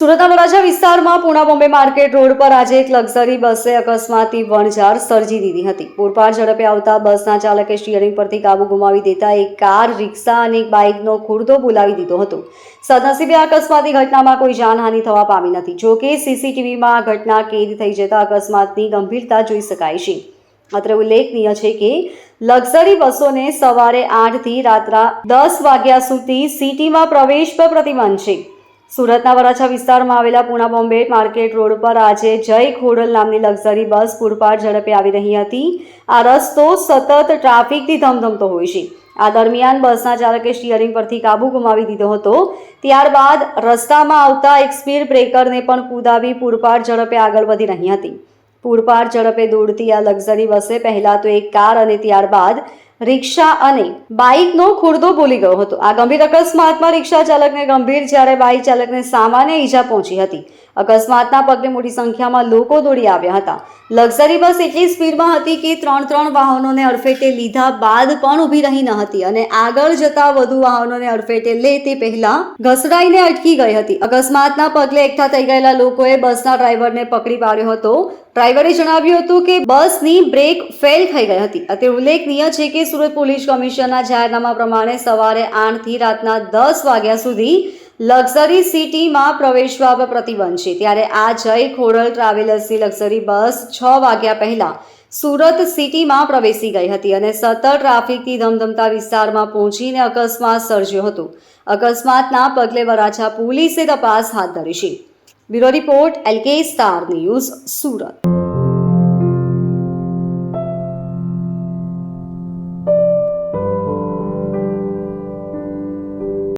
સુરતના વરાછા વિસ્તારમાં Puna Bombay market road પર આજે એક લક્ઝરી બસે અકસ્માતી વણઝાર સર્જી દીધી હતી. પૂરપાટ ઝડપે આવતા બસના ચાલકે સ્ટીયરિંગ પરથી કાબુ ગુમાવી દેતા એક કાર, રિક્ષા અને એક બાઇકનો ખુરદો બોલાવી દીધો હતો. સદનસીબે આ અકસ્માતની ઘટનામાં કોઈ જાનહાનિ થવા પામી નથી. જોકે સીસીટીવીમાં આ ઘટના કેદ થઈ જતા અકસ્માતની ગંભીરતા જોઈ શકાય છે. અત્રે ઉલ્લેખનીય છે કે લક્ઝરી બસોને સવારે આઠથી રાત્રા દસ વાગ્યા સુધી સિટીમાં પ્રવેશ પર પ્રતિબંધ છે. સુરતના વરાછા વિસ્તારમાં આવેલા પુણા બોમ્બે માર્કેટ રોડ પર આજે જય ખોડલ નામની લક્ઝરી બસ પૂરપાટ ઝડપે આવી રહી હતી. આ રસ્તો સતત ટ્રાફિકથી ધમધમતો હોય છે. આ દરમિયાન બસના ચાલકે સ્ટીયરિંગ પરથી કાબુ ગુમાવી દીધો હતો. ત્યારબાદ રસ્તામાં આવતા એક સ્પીડ બ્રેકરને પણ કુદાવી પૂરપાટ ઝડપે આગળ વધી રહી હતી. પૂરપાટ ઝડપે દોડતી આ લક્ઝરી બસે પહેલાં તો એક કાર અને ત્યારબાદ રિક્ષા અને બાઇકનો ખુરદો બોલી ગયો હતો. આ ગંભીર અકસ્માતમાં રિક્ષા ચાલકને ગંભીર જ્યારે બાઇક ચાલકને સામાન્ય ઈજા પહોંચી હતી. અકસ્માતના પગલે મોટી સંખ્યામાં લોકો દોડી આવ્યા હતા. લક્ઝરી બસ એટલી સ્પીડમાં હતી કે ત્રણ ત્રણ વાહનોને અડફેટે લીધા બાદ પણ ઊભી રહી ન હતી અને આગળ જતા વધુ વાહનોને અડફેટે લે તે પહેલા ઘસડાઈને અટકી ગઈ હતી. અકસ્માતના પગલે એકઠા થઈ ગયેલા લોકોએ બસના ડ્રાઈવરને પકડી પાડ્યો હતો. ડ્રાઈવરે જણાવ્યું હતું કે બસની બ્રેક ફેલ થઈ ગઈ હતી અત્રે ઉલ્લેખનીય છે કે સુરત પોલીસ કમિશનરના જાહેરનામા પ્રમાણે સવારે આઠથી રાતના દસ વાગ્યા સુધી લક્ઝરી સિટીમાં પ્રવેશવા પર પ્રતિબંધ છે. ત્યારે આ જય ખોડલ ટ્રાવેલર્સની લક્ઝરી બસ છ વાગ્યા પહેલા સુરત સિટીમાં પ્રવેશી ગઈ હતી અને સતત ટ્રાફિકથી ધમધમતા વિસ્તારમાં પહોંચીને અકસ્માત સર્જ્યો હતો. અકસ્માતના પગલે વરાછા પોલીસે તપાસ હાથ ધરી છે. Bureau report LK star news Surat.